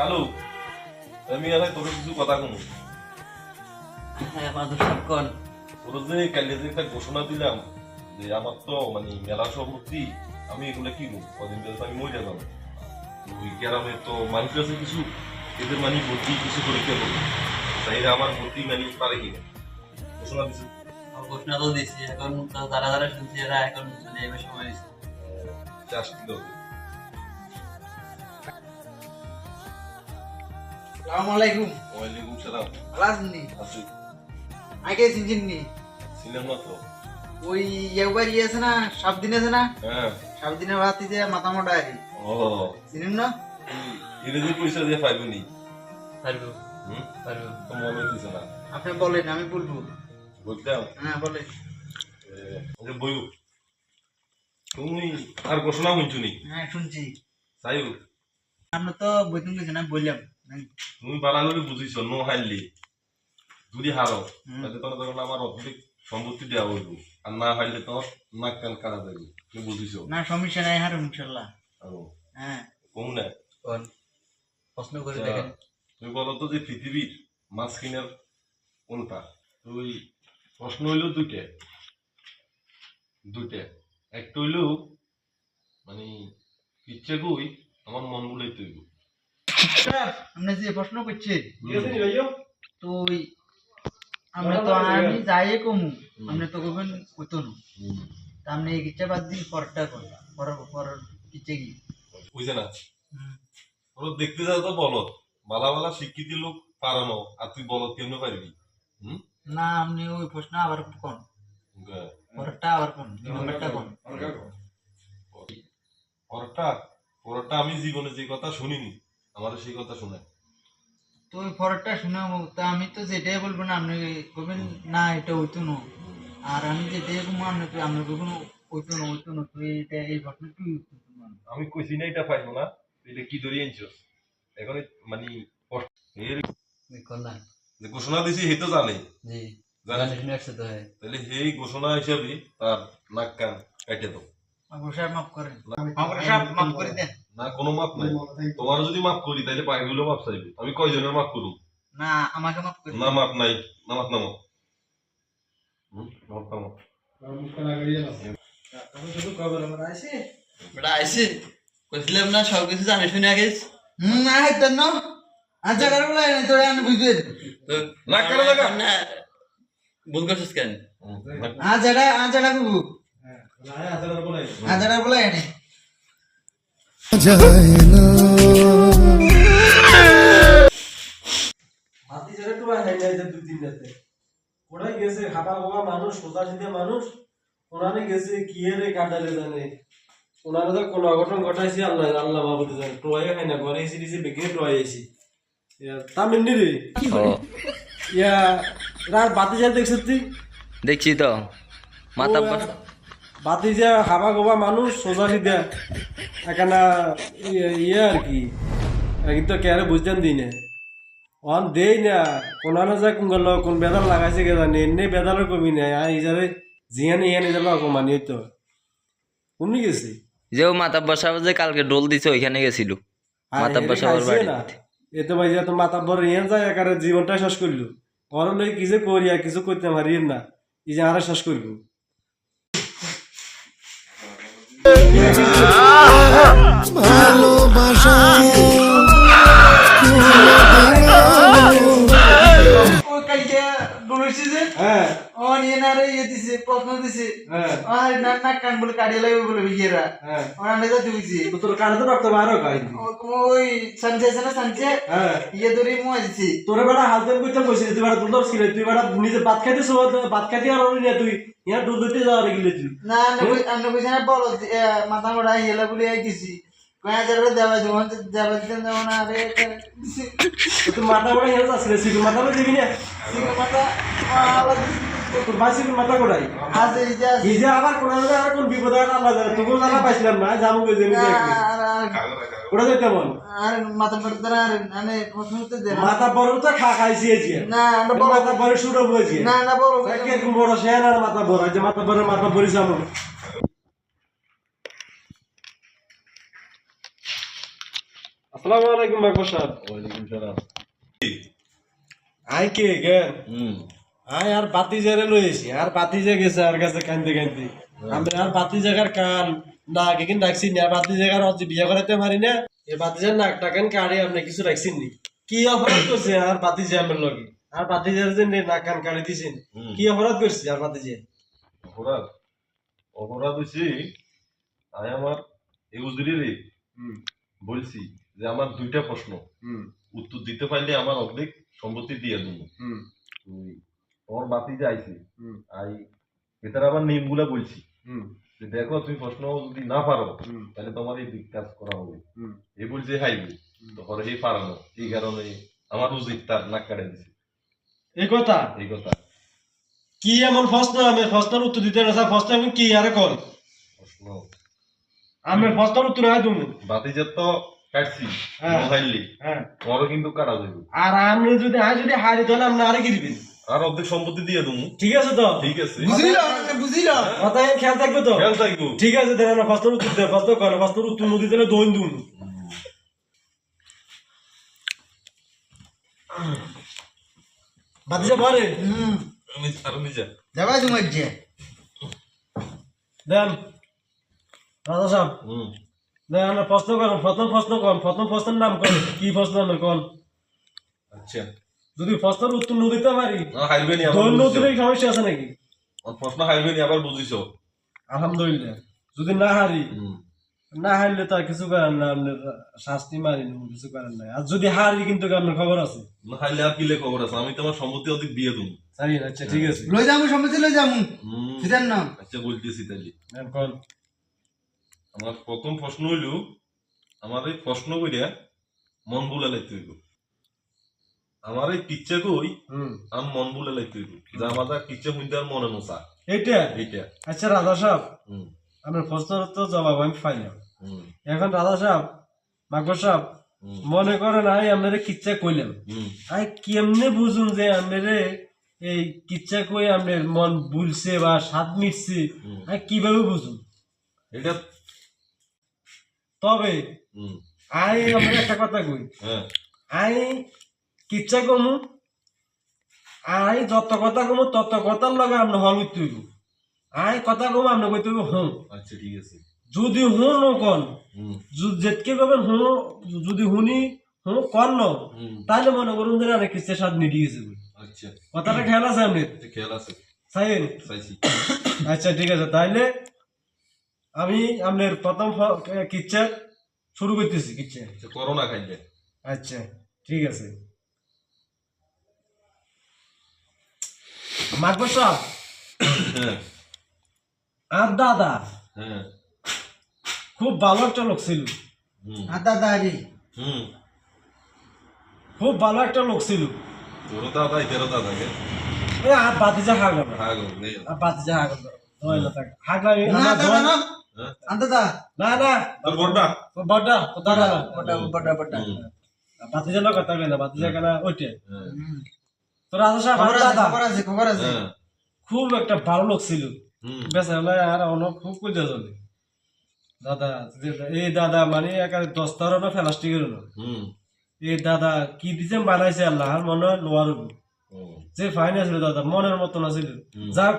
কালু আমি আর তোকে কিছু কথা কমু। হ্যাঁ মাধব সাহেব কোন তোর যে কালি যে একটা ঘোষণা দিলাম যে আমার তো মানে মেলা সম্পত্তি আমি এগুলো কি কদিন ধরে আমি মরে যাব। ওই গ্রামে তো মানুষ আছে কিছু এদের মানে ভর্তি কিছু করে কে করব। তাই আমার ভর্তি মানে পারে কি ঘোষণা দিছে? ঘোষণা তো দিছি এখন তো যারা যারা শুনছি এরা এখন চলে যাবে সময় দিচ্ছে চাষ দিল সালামু আলাইকুম। ওয়ালাইকুম সালাম। ভালো আছেন নি? আছি। আগে চিনছেন নি? ছিলাম না তো। ওই আছে না সাত দিন আছে না? হ্যাঁ। সাত দিনের রাতে যে মাথা মোটা আর কি। ও। চিনেন না? ইংরেজি পয়সা দিয়ে পাইবো নি? পারব। হুম? পারব। তো মনে হইতেছে না। আপনি বলেন আমি বলব। বলতাম? হ্যাঁ বলেন। যে বইও। তুমি আর ঘোষণা শুনছো নি? হ্যাঁ শুনছি। চাইও আমরা তো বইতুন গেছি না বললাম। তুমি বালা করে বুঝিছ নো হারলি যদি হারো। তাহলে তোমার তখন আমার অর্ধেক সম্পত্তি দেওয়া হইব আর না হারলে তোমার নাক কান কাটা যাবে তুমি বুঝিছ না সমস্যা নাই হার ইনশাল্লাহ হ্যাঁ কম না প্রশ্ন করে দেখেন। তুমি বলো তো যে পৃথিবীর মাঝখানের কোনটা তুই প্রশ্ন হইল দুইটা দুইটা একটা হইল মানে ইচ্ছে কই আমার মন বলেই তৈব আপনি যে প্রশ্ন করছেন তো আমরা তো আমি যাই কমু আপনি তো কবেন কইতো না। আপনি এই কিচ্ছা বাদ দিন পরটা কর পর পর কিচ্ছে কি বুঝে না? ওরা দেখতে যাও তো বলো বালা বালা শিক্ষিত লোক পারানো আর তুই বলো কেমনে পারবি? না আপনি ওই প্রশ্ন আবার কোন? পরটা আবার কোন? নম্বরটা কোন? পরটা পরটা আমি জীবনে যে কথা শুনিনি আমার সেই কথা শোনায় তো ওই পরটা শুনে তা আমি তো যেটাই বলব না আপনি কবেন না এটা হইতো না। আর আমি যেটাই বলব আপনি আপনি কখনো হইতো না হইতো না তো এটা এই আমি কইছি না এটা পাইবো না এটা কি ধরে আনছস এখন মানে এর যে ঘোষণা দিছি হে তো জানে। জি জানে। শুনে আসছে তো হয়। তাহলে সেই ঘোষণা হিসাবে তার নাক কান কেটে দাও। মাফ করেন। মাফ করে দেন। না কোনো মাপ নাই। তোমার যদি মাপ করি তাহলে পাইগুলো মাপ চাইবে। আমি কয়জনের মাপ করুম? না আমাকে মাফ করে না। মাপ নাই। না মাপ নামো। মাপ নামো। কইছিলাম না সব কিছু জানি শুনে আগেছ হুম না না আচ্ছা কারও বলে তোরে আমি বুঝবেন তো না, কেন লাগা? না ভুল করছিস কেন? হুম, আজ এটা আজ এটা কুকু আজ এটা বলে হাতি ছেড়ে তো ভাই হাইলাই যে দুই তিন রাতে। ওরাই গেছে হাঁটা বাবা মানুষ সোজা সিধে মানুষ। ওনারে গেছে কি রে কাটালে জানে। ওনারা তো কোনো অঘটন ঘটাইছি আল্লাহ আল্লাহ বাবুতে জানে টোয়াই খাই না ঘরে এসে দিছে বেগে টোয়াই এসি তা মিন্দি রে? ইয়া রার বাতি যা দেখছ তুই? দেখছি তো। মাথা বাতি যে হাবা গোবা মানুষ সোজা সিধে এখানা ইয়ে আর কি। কিন্তু কেয়ারে বুঝতেন দিনে অন দেই না কোনানো যা কোন গেল কোন বেদাল লাগাইছে কে জানি এনে বেদালের কমি নাই আর ইজারে জিয়ানি ইয়ানি যাবে অকমানি তো কোন গেছে? যে ও মাতা বসাবো যে কালকে ডোল দিছে ওইখানে গেছিল। মাতা বসাবার বাড়ি এ তো ভাই তো মাতা বড় ইয়ান যায় একারে জীবনটা শেষ করল। ওর লই কিছু করিয়া কিছু করতে পারি না ই যে আরে শেষ করব। ওই না কান বলে কাটিয়ে লাগবে বলে বিয়েরা হ্যাঁ ওরা না যাতে হইছে তো তোর কানে তো রক্ত বাইরও খাই ওই সানচে আছে না হ্যাঁ ইয়ে ধরে মুয়া দিছে তোরে বেটা হালতেন করতে বসে তুই বেটা দুধ ছিল তুই বেটা নিজে ভাত খাইতে সব ভাত খাইতে আর না তুই ইয়া দুধ দিতে যাওয়ার গেলে তুই না আমরা কই- আমরা কইছি না বলো মাথা মোড়া ইয়েলা বলে আই দিছি কয়া যাবে দেবা দেব দেবা দিতেন দেব না রে দিছি তো তুই মাথা বড় ইয়া আসলে সিগুর মাথা বড় দিবি না সিঙ্গা মাথা তোর ভাই মাথা কোড়াই আছে এই যে এই যে আবার কোন আর কোন বিপদ আর আল্লাহ জানে। পাইছিলাম না আর- দেখি। আর- ওটা তো কেমন? আর মাথা পড়তে না আর মানে প্রশ্ন উত্তর দে মাথা বড় তো খা খাইছি এই যে। না মাথা বড় শুরু হয়েছে না না বলো এরকম বড় শেয়ার আর মাথা বড়? যে মাথা বড় মাথা বড় যাব। সালাম আলাইকুম ওয়ালাইকুম সালাম। I K gay hmm. I আর বাতি জারে লইছি আর বাতি জে গেছে আর কাছে কান্দে কান্দে। আমি আর বাতি জায়গার কান না আগে কিন্তু রাখছি না বাতি জায়গার অজি বিয়ে করাতে পারি না। এই বাতি জার নাক টাকান কাড়ে আপনি কিছু রাখছেন নি। কি অপরাধ করছে আর বাতি জে আমার লগে? আর বাতি জার যে নাক কান কাড়ে দিছেন। কি অপরাধ করছে আর বাতি জে অপরাধ? অপরাধ হয়েছে আমি আমার হুম। বলছি যে আমার দুইটা প্রশ্ন। উত্তর দিতে পারলে আমার অর্ধেক সম্পত্তি দিয়ে দেবো। তোর বাতি যে আইছে আই এটার আবার নিয়মগুলা বলছি যে দেখো তুমি প্রশ্ন যদি না পারো তাহলে তোমার এই দিক করা হবে। এই বলছে হাইবে তখন এই পারানো এই কারণে আমার উচিত তার নাক কাটে দিছে। এই কথা? এই কথা। কি এমন প্রশ্ন? আমি প্রশ্নের উত্তর দিতে না স্যার প্রশ্ন কি আরে কর প্রশ্ন। আমি প্রশ্নের উত্তর হয় তুমি বাতি যে তো কাটছি হ্যাঁ। হাইলি হ্যাঁ। তোমারও কিন্তু কাটা যাবে আর আমি যদি আজ যদি হারি তাহলে আপনি আরে দিবেন আর অর্ধেক সম্পত্তি দিয়ে দেবো। ঠিক আছে তো? ঠিক আছে। বুঝিল বুঝিল। কথা খেয়াল থাকবে তো? খেয়াল থাকব। ঠিক আছে দেন আমরা প্রশ্নের উত্তর দেন প্রশ্ন করেন প্রশ্নের উত্তর নদী দিলে দৈন দুন। বাতিজা পারে। হুম। আর নিজে যাবা তোমার যে। দেন রাজা সাহেব। হুম। দেন আমরা প্রশ্ন করেন প্রথম প্রশ্ন কন প্রথম প্রশ্নের নাম কন কি প্রশ্ন নাম কন? আচ্ছা। যদি প্রশ্নের উত্তর ন দিতে পারি হাইবে নি আবার দৈন বুঝিছো। সমস্যা আছে নাকি? প্রশ্ন হাইবে নি আবার বুঝিছো। আলহামদুলিল্লাহ। যদি না হারি না হারলে তো আর কিছু করেন না আপনার শাস্তি মারি কিছু করেন না আর যদি হারি কিন্তু আপনার খবর আছে? না হাইলে আর কিলে খবর আছে? আমি তোমার সম্পত্তি অধিক দিয়ে দেবো। জানি আচ্ছা ঠিক আছে। লই যামু সম্মতি লই যামু হুম। সিদার নাম। আচ্ছা বলতেছি তাহলে এখন কন। আমার প্রথম প্রশ্ন হইল আমার এই প্রশ্ন কইরা মন বুলা লাইতে হইব। আমার এই কিচ্ছা কই আম মন বুলা হইব। যা আমাদের কিচ্ছা হইতে আর মনে নোসা। এইটা? এইটা। আচ্ছা রাধা সাহেব আপনার প্রশ্নের তো জবাব আমি পাইলাম এখন রাধা সাহেব মাকবর সাহেব মনে করেন আমি আপনারে কিচ্ছা কইলাম আই কেমনে বুঝুন যে আপনারে এই কিচ্ছা কই আপনার মন বুলছে বা স্বাদ মিটছে। আমি কীভাবে বুঝুন? এটা তবে আই আপনার একটা কথা কই। হ্যাঁ। আই কিচ্ছা কমু? আই যত কথা কমু তত কথার লগে আপনি হল তুইব আই কথা কমু আপনি কই তুইব হুঁ। আচ্ছা ঠিক আছে। যদি হুঁ ন কন যেতকে পাবেন হুঁ যদি শুনি হুঁ কন ন তাহলে মনে করুন যে না কিচ্ছা স্বাদ মিটি গেছে। আচ্ছা। কথাটা খেয়াল আছে আপনি খেয়াল আছে। সাইন আচ্ছা ঠিক আছে তাইলে আমি আপনার প্রথম কিচ্ছা শুরু করতেছি কিচ্ছা। আচ্ছা করোনা খাইলে। আচ্ছা ঠিক আছে। মাকবর সাহেব হ্যাঁ। আর দাদা? হ্যাঁ। খুব ভালো একটা লোক ছিল। হুম। আদা দাড়ি খুব ভালো একটা লোক ছিল। দাদা দাদা গে এই আর বাতিজা হাগল হ্যাঁ নেই আর। বাতিজা হাগল হাগলা না দাদা না। হ্যাঁ। না না। তোর বড়টা? বড়টা দাদা। না বড় বড় বড় হুম। বাতিজা লোক কথা না বাতিজা কেনা ওইটে হ্যাঁ। তো রাজা সাহেব খবর আছে খবর আছে খবর আছে। হ্যাঁ। খুব একটা ভালো লোক ছিল। হুম। হলে আর অনেক খুব কইতে চলে দাদা এই দাদা মানে একারে দশটারও না প্লাস্টিকের না এই দাদা কি দিছে বানাইছে আল্লাহ আর মনে হয় লোয়ার যে ফাইন আছিল দাদা মনের মতন আছিল। যাক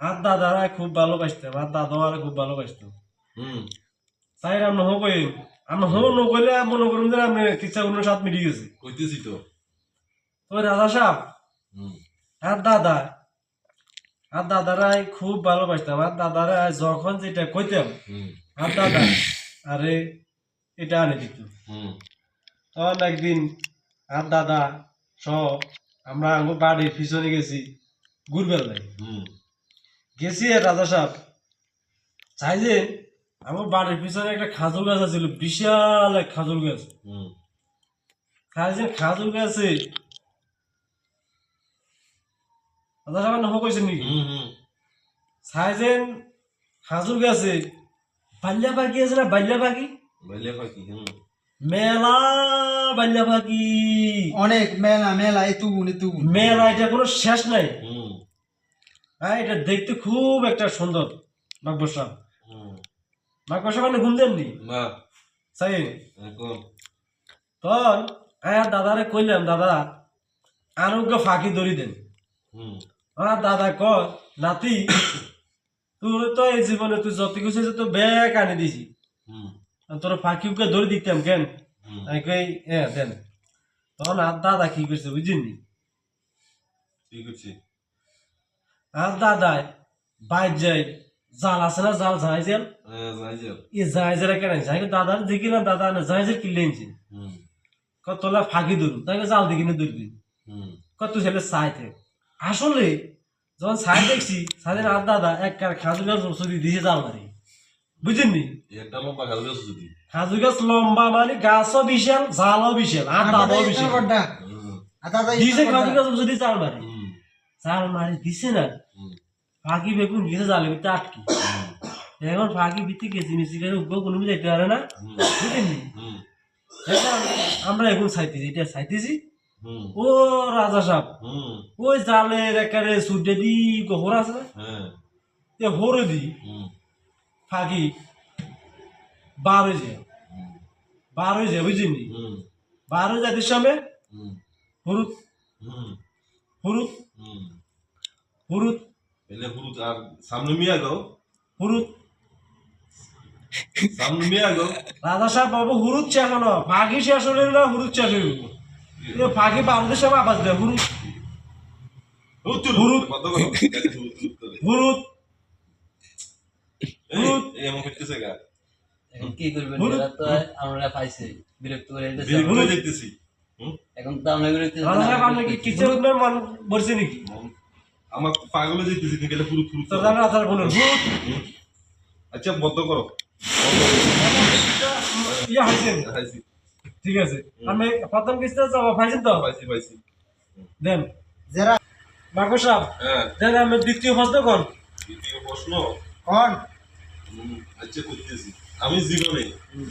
আর দাদারা খুব ভালোবাসতাম আর দাদাও আর খুব ভালোবাসতাম হুম। চাই আমরা হো কই আমরা হো নকইলে মনে করুন যে আমি কিচ্ছা কোনো সাত মিটি গেছে। কইতেছি তো। তো রাজা সাহেব? আর দাদা? আর দাদারা খুব ভালোবাসতাম। আর দাদারা যখন যেটা কইতাম আর দাদা আরে এটা আনে দিত। হুম। তখন একদিন আর দাদা সহ আমরা বাড়ির পিছনে গেছি ঘুরবেলায় হুম। গেছি আর রাজা সাহেব চাইছেন আমার বাড়ির পিছনে একটা খাজুর গাছ আছিল বিশাল এক খাজুর গাছ। হুম। চাইছেন খাজুর গাছে রাজা সাহেব নহ কইছেন নাকি? হুম হুম। চাইছেন খাজুর গাছে বাল্যা পাখি আছে না বাল্যা পাখি বাইলে পাখি মেলা বাল্যা পাখি অনেক মেলা মেলা এই তুগুন মেলা এটা কোনো শেষ নাই। হুম। হ্যাঁ এটা দেখতে খুব একটা সুন্দর বাকবসা হুম। বাকবসা মানে ঘুম দেননি? এখন। তখন হ্যাঁ দাদারে কইলাম দাদা আরোগ্য ফাঁকি দড়ি দেন। হুম। আর দাদা ক নাতি তুই তো এই জীবনে তুই যত কিছু তো ব্যাগ আনি দিছি। তোর ফাঁকি উকে ধরে দিতাম কেন? আমি কই হ্যাঁ দেন তখন আর দাদা কি করছে বুঝিনি ঠিক আছে আর দাদাই বাইর যাই জাল আছে না জাল যাই এ যারা কেন যাই দাদার দেখিলাম দাদা না যাই কিনলে আনছি। হুম কত তোলা ফাঁকি ধরুন তাকে জাল দেখি না ধরবি হুম কত ছেলে সাই থেকে। আসলে যখন সাই দেখছি সাইদের আর দাদা এক কার খাজু গাছ রসুদি দিয়ে জাল মারি বুঝেননি একটা লম্বা গাছ গাছ যদি। খাজু গাছ লম্বা মানে গাছও বিশাল জালও বিশাল আর দাদাও বিশাল। দিছে খাজু গাছ যদি জাল মারি জাল মারি দিছে না। ফাঁকি বেগুন গেছে জালে ভিতরে আটকি। এখন ফাঁকি ভিত্তি গেছি মিশি করে উগ্র কোনো যাইতে পারে না। হুম। বুঝেননি আমরা এখন চাইতেছি এটা চাইতেছি। হুম ও রাজা সাহেব। ওই জালের একারে সুটে দি গোহর আছে হ্যাঁ। হরে দি। ফাঁকি। বার হয়ে যায়। বার হয়ে যায় বুঝিনি বার হয়ে সামনে হুম। হরুদ হুম। হরুদ এলে হলুদ আর সামনে মিয়া গো। হরুদ সামনে মিয়া গো। রাজা সাহেব বাবু হরুদ শেষ হলো। ফাঁকি শেষ হলে না হরুদ শেষ ফাঁকি আবাজ দেয়। কি করবেন? আমরা পাইছে। বিরক্ত করে দেখতেছি এখন তো আমরা বিরক্ত মন নাকি? আমার পাগলে যেতেছি গেলে পুরো পুরো বলুন। আচ্ছা বদ্ধ করো। ইয়া ঠিক আছে। আমি প্রথম কিস্তি পাইছেন তো? পাইছি পাইছি। দেন। যারা সাহেব হ্যাঁ। দেন আমি দ্বিতীয় প্রশ্ন কোন দ্বিতীয় প্রশ্ন? কোন? আচ্ছা করতেছি। আমি জীবনে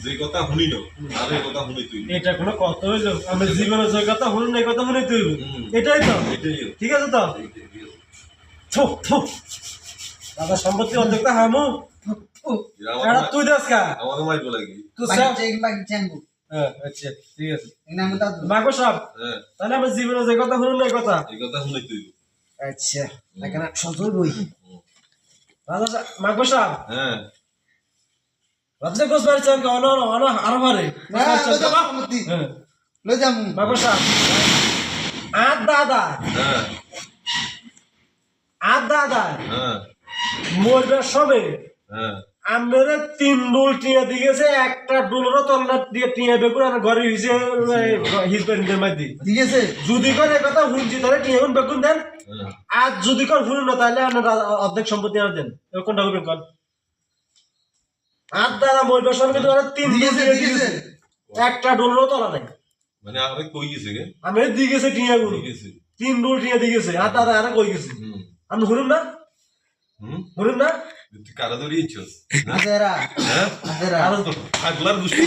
যে কথা শুনি না আর এই কথা শুনি তুই এটা কোনো কথা হইল? আমি জীবনে যে কথা শুনুন এই কথা শুনে তুই। এটাই তো? এটাই ঠিক আছে তো? দাদা সম্পত্তি অর্ধেকটা হামু। আমার তুই দেখ কা আমাকে মাইক লাগে তুই সব চেঙ্গু হ্যাঁ আচ্ছা ঠিক আছে। হ্যাঁ। তাহলে আমি জীবনে যে কথা এই কথা। এই কথা শুনি তুই আচ্ছা এখানে সজল বই। রাজা মাকু সাহেব। হ্যাঁ। রাজা কোস বাড়ি চান অন অন আরও সম্মতি হ্যাঁ। লজামু মাকু সাহেব। আর দাদা। হ্যাঁ। আর দাদা। হ্যাঁ। মরবার সবে। হ্যাঁ। আমরা তিন ডোল টিয়া দিয়েছে একটা ডোলেরও তলনা দিয়ে টিয়া বেগুন আর ঘরে হিসে হিসবেন্ডের মধ্যে ঠিক আছে যদি করে এ কথা শুনছি তাহলে টিয়া বেগুন বেগুন দেন। হ্যাঁ। আর যদি করে শুনুন না তাহলে আপনার অর্ধেক সম্পত্তি আর দেন। কোনটা করবেন কন? আর দ্বারা মরবার সঙ্গে কিন্তু ওরা তিন ডোল আছে দিয়েছে একটা ডোলেরও তলা নাই। মানে আরে কই গেছে গে? আমি দিয়ে গেছে টিয়া গুলো গেছে। তিন ডোল টিয়া দিয়ে গেছে। আর দাদা আর কই গেছে? আমি শুনুন না। হুম? শুনুন না। কারা ধরিয়েছিস আজেরা হ্যাঁ? আগলার দুষ্টি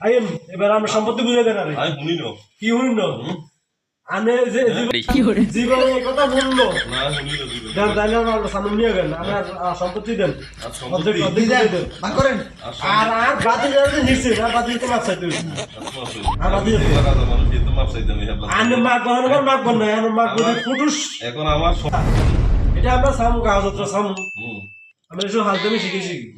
আইন এবার আমরা সম্পত্তি বুঝে দেন কি শুনুন আনে যে জীবন- এই কথা বলল। দেন তাহলে সামনে নিয়ে গেলেন আমার সম্পত্তি দেন। করেন। আর আর নিচ্ছে আর তো মাপ চাইতে আর বহান কর না ফুটুস এখন আমার এটা আমরা সামু কাগজপত্র সামু। আমরা এসব হালতে শিখেছি।